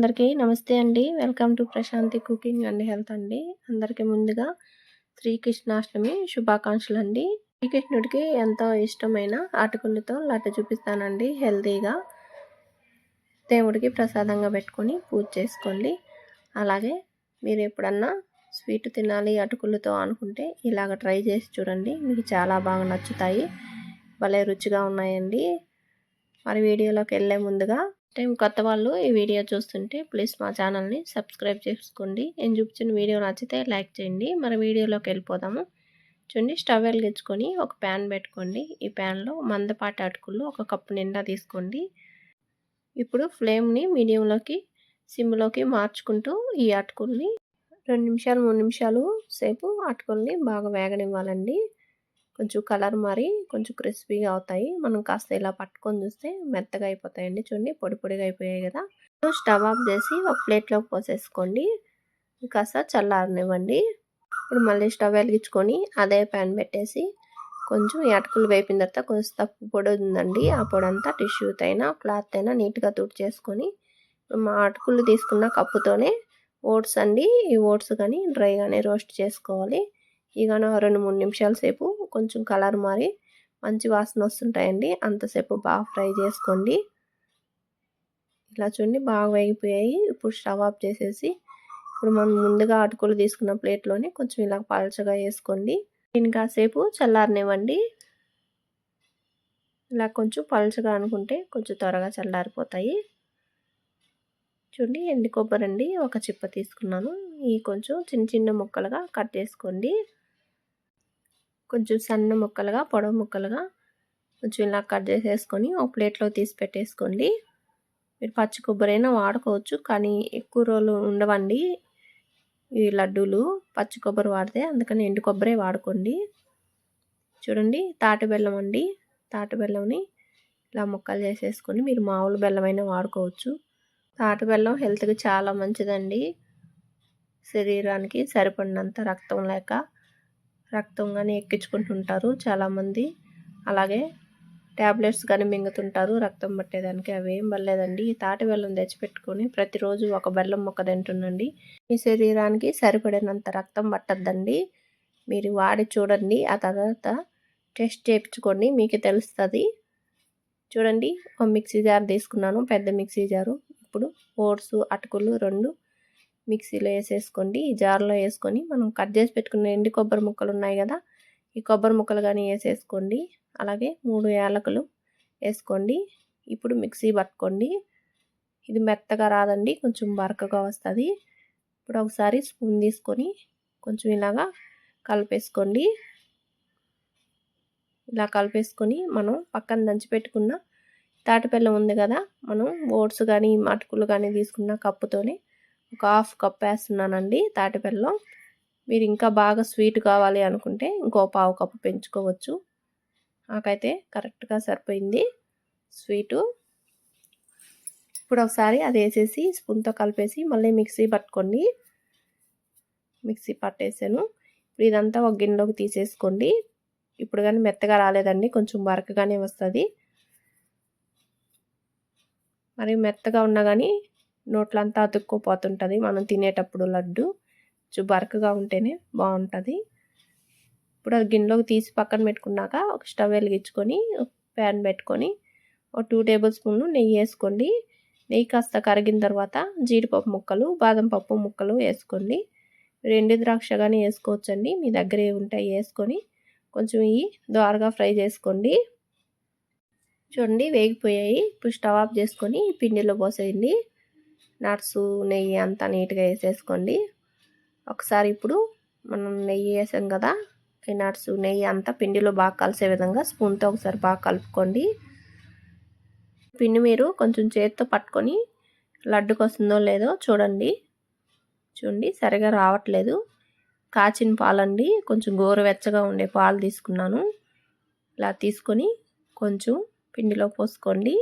అందరికీ నమస్తే అండి. Welcome to Prashanti cooking and health అండి. అందరికీ ముందుగా శ్రీకృష్ణాష్టమి శుభాకాంక్షలు అండి. శ్రీకృష్ణుడికి ఎంతో ఇష్టమైన అటుకులతో లడ్డు చూపిస్తానండి. హెల్తీగా దేవుడికి ప్రసాదంగా పెట్టుకొని పూజ చేసుకోండి. అలాగే మీరు ఎప్పుడన్నా స్వీట్ తినాలి అటుకులతో అనుకుంటే ఇలాగ ట్రై చేసి చూడండి. మీకు చాలా బాగా నచ్చుతాయి. భలే రుచిగా ఉన్నాయండి. మరి వీడియోలోకి వెళ్ళే ముందుగా టైం కొత్త వాళ్ళు ఈ వీడియో చూస్తుంటే ప్లీజ్ మా ఛానల్ని సబ్స్క్రైబ్ చేసుకోండి. నేను చూపించిన వీడియో నచ్చితే లైక్ చేయండి. మరి వీడియోలోకి వెళ్ళిపోదాము. చూడండి స్టవ్ వెలిగించుకొని ఒక ప్యాన్ పెట్టుకోండి. ఈ ప్యాన్లో మందపాటి అటుకులు ఒక కప్పు నిండా తీసుకోండి. ఇప్పుడు ఫ్లేమ్ని మీడియంలోకి సిమ్లోకి మార్చుకుంటూ ఈ అటుకుల్ని రెండు నిమిషాలు మూడు నిమిషాలు సేపు అటుకుల్ని బాగా వేగనివ్వాలండి. కొంచెం కలర్ మారి కొంచెం క్రిస్పీగా అవుతాయి. మనం కాస్త ఇలా పట్టుకొని చూస్తే మెత్తగా అయిపోతాయండి చూడండి. పొడి పొడిగా అయిపోయాయి కదా. స్టవ్ ఆఫ్ చేసి ఒక ప్లేట్లోకి పోసేసుకోండి. కాస్త చల్లారనివ్వండి. ఇప్పుడు మళ్ళీ స్టవ్ వెలిగించుకొని అదే ప్యాన్ పెట్టేసి కొంచెం అటుకులు వేపిన తర్వాత కొంచెం తప్పు పొడి ఉందండి. ఆ పొడి అంతా టిష్యూ అయినా క్లాత్ అయినా నీట్గా తుడిచేసుకొని మా అటుకులు తీసుకున్న కప్పుతోనే ఓట్స్ అండి. ఈ ఓట్స్ కానీ డ్రైగానే రోస్ట్ చేసుకోవాలి. ఇక రెండు మూడు నిమిషాల సేపు కొంచెం కలర్ మారి మంచి వాసన వస్తుంటాయండి. అంతసేపు బాగా ఫ్రై చేసుకోండి. ఇలా చూడండి బాగా వేగిపోయాయి. ఇప్పుడు స్టవ్ ఆఫ్ చేసేసి ఇప్పుడు మనం ముందుగా అటుకులు తీసుకున్న ప్లేట్లోనే కొంచెం ఇలా పలచగా వేసుకోండి. దీని కాసేపు చల్లారనివ్వండి. ఇలా కొంచెం పలుచగా అనుకుంటే కొంచెం త్వరగా చల్లారిపోతాయి. చూడండి ఎండి కొబ్బరి అండి. ఒక చిప్ప తీసుకున్నాను. ఈ కొంచెం చిన్న చిన్న ముక్కలుగా కట్ చేసుకోండి. కొంచెం సన్న ముక్కలుగా పొడవు ముక్కలుగా కొంచెం ఇలా కట్ చేసేసుకొని ఒక ప్లేట్లో తీసి పెట్టేసుకోండి. మీరు పచ్చి కొబ్బరి అయినా వాడుకోవచ్చు కానీ ఎక్కువ రోజులు ఉండవండి ఈ లడ్డూలు. పచ్చి కొబ్బరి వాడితే అందుకని ఎండు కొబ్బరి వాడుకోండి. చూడండి తాటి బెల్లం అండి. తాటి బెల్లంని ఇలా ముక్కలు చేసేసుకొని మీరు మామూలు బెల్లమైనా వాడుకోవచ్చు. తాటి బెల్లం హెల్త్కి చాలా మంచిదండి. శరీరానికి సరిపడినంత రక్తం లేక రక్తం కానీ ఎక్కించుకుంటుంటారు చాలామంది. అలాగే ట్యాబ్లెట్స్ కానీ మింగుతుంటారు రక్తం పట్టేదానికి. అవి ఏం పర్లేదండి ఈ తాటి బెల్లం తెచ్చిపెట్టుకొని ప్రతిరోజు ఒక బెల్లం మొక్క తింటుండండి. మీ శరీరానికి సరిపడినంత రక్తం పట్టద్దండి. మీరు వాడి చూడండి. ఆ తర్వాత టెస్ట్ చేయించుకోండి. మీకు తెలుస్తుంది. చూడండి. ఒక మిక్సీ జార్ తీసుకున్నాను. పెద్ద మిక్సీ జారు. ఇప్పుడు ఓట్స్ అటుకులు రెండు మిక్సీలో వేసేసుకోండి. ఈ జార్లో వేసుకొని మనం కట్ చేసి పెట్టుకున్న ఎండి కొబ్బరి ముక్కలు ఉన్నాయి కదా ఈ కొబ్బరి ముక్కలు కానీ వేసేసుకోండి. అలాగే మూడు యాలకులు వేసుకోండి. ఇప్పుడు మిక్సీ పట్టుకోండి. ఇది మెత్తగా రాదండి కొంచెం బరకగా వస్తుంది. ఇప్పుడు ఒకసారి స్పూన్ తీసుకొని కొంచెం ఇలాగా కలిపేసుకోండి. ఇలా కలిపేసుకొని మనం పక్కన దంచి పెట్టుకున్న తాటిపెల్లం ఉంది కదా మనం ఓట్స్ కానీ మటుకులు కానీ తీసుకున్న కప్పుతోనే ఒక హాఫ్ కప్ వేస్తున్నానండి తాటిపెల్లం మీరు ఇంకా బాగా స్వీట్ కావాలి అనుకుంటే ఇంకో పావు కప్పు పెంచుకోవచ్చు. నాకైతే కరెక్ట్గా సరిపోయింది స్వీటు. ఇప్పుడు ఒకసారి అది వేసేసి స్పూన్తో కలిపేసి మళ్ళీ మిక్సీ పట్టుకోండి. మిక్సీ పట్టేసాను. ఇప్పుడు ఇదంతా ఒక గిన్నెలోకి తీసేసుకోండి. ఇప్పుడు కానీ మెత్తగా రాలేదండి కొంచెం బరకగానే వస్తుంది. మరి మెత్తగా ఉన్నా కానీ నోట్లంతా అతుక్కుపోతుంటుంది. మనం తినేటప్పుడు లడ్డు కొంచెం బరకగా ఉంటేనే బాగుంటుంది. ఇప్పుడు అది గిన్నెలోకి తీసి పక్కన పెట్టుకున్నాక ఒక స్టవ్ వెలిగించుకొని ప్యాన్ పెట్టుకొని ఒక టూ టేబుల్ స్పూన్లు నెయ్యి వేసుకోండి. నెయ్యి కాస్త కరిగిన తర్వాత జీడిపప్పు ముక్కలు బాదం పప్పు ముక్కలు వేసుకోండి. రెండు ద్రాక్ష కానీ వేసుకోవచ్చండి. మీ దగ్గర ఉంటాయి వేసుకొని కొంచెం ఇవి ద్వారగా ఫ్రై చేసుకోండి. చూడండి వేగిపోయాయి. ఇప్పుడు స్టవ్ ఆఫ్ చేసుకొని పిండిలో పోసేయండి. నట్స్ నెయ్యి అంతా నీట్గా వేసేసుకోండి. ఒకసారి ఇప్పుడు మనం నెయ్యి వేసాం కదా ఈ నట్స్ నెయ్యి అంతా పిండిలో బాగా కలిసే విధంగా స్పూన్తో ఒకసారి బాగా కలుపుకోండి. పిండి మీరు కొంచెం చేతితో పట్టుకొని లడ్డుకు వస్తుందో లేదో చూడండి. చూడండి సరిగా రావట్లేదు. కాచిన పాలండి కొంచెం గోరువెచ్చగా ఉండే పాలు తీసుకున్నాను. ఇలా తీసుకొని కొంచెం పిండిలో పోసుకోండి.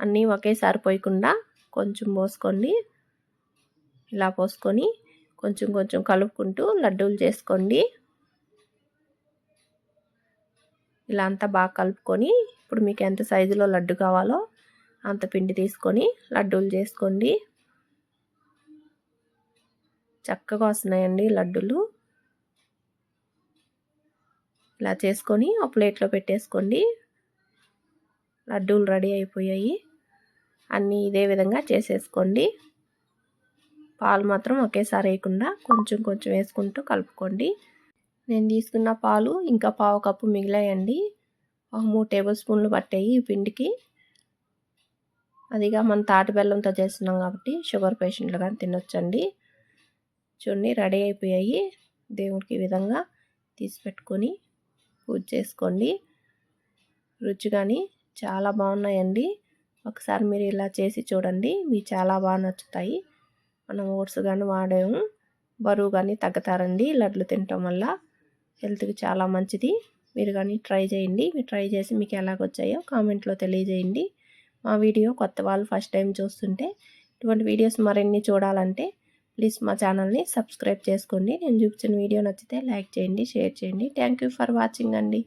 అన్నీ ఒకేసారి పోయకుండా కొంచెం పోసుకోండి ఇలా పోసుకొని కొంచెం కొంచెం కలుపుకుంటూ లడ్డూలు చేసుకోండి. ఇలా అంతా బాగా కలుపుకొని ఇప్పుడు మీకు ఎంత సైజులో లడ్డు కావాలో అంత పిండి తీసుకొని లడ్డూలు చేసుకోండి. చక్కగా వస్తున్నాయండి లడ్డూలు. ఇలా చేసుకొని ఒక ప్లేట్లో పెట్టేసుకోండి. లడ్డూలు రెడీ అయిపోయాయి. అన్నీ ఇదే విధంగా చేసేసుకోండి. పాలు మాత్రం ఒకేసారి వేయకుండా కొంచెం కొంచెం వేసుకుంటూ కలుపుకోండి. నేను తీసుకున్న పాలు ఇంకా పావు కప్పు మిగిలాయండి. ఒక మూడు టేబుల్ స్పూన్లు పట్టాయి ఈ పిండికి. అదిగా మనం తాటి బెల్లంతో చేస్తున్నాం కాబట్టి షుగర్ పేషెంట్లు కానీ తినొచ్చండి. చూడండి రెడీ అయిపోయాయి. దేవుడికి ఈ విధంగా తీసి పెట్టుకొని పూజ చేసుకోండి. రుచి కానీ చాలా బాగున్నాయండి. ఒకసారి మీరు ఇలా చేసి చూడండి. మీకు చాలా బాగా నచ్చుతాయి. మనం ఓట్స్ కానీ వాడాము. బరువు కానీ తగ్గుతారండి. లడ్లు తినటం వల్ల హెల్త్కి చాలా మంచిది. మీరు కానీ ట్రై చేయండి. మీరు ట్రై చేసి మీకు ఎలాగొచ్చాయో కామెంట్లో తెలియజేయండి. మా వీడియో కొత్త వాళ్ళు ఫస్ట్ టైం చూస్తుంటే ఇటువంటి వీడియోస్ మరిన్ని చూడాలంటే ప్లీజ్ మా ఛానల్ని సబ్స్క్రైబ్ చేసుకోండి. నేను చూపించిన వీడియో నచ్చితే లైక్ చేయండి షేర్ చేయండి. థ్యాంక్ ఫర్ వాచింగ్ అండి.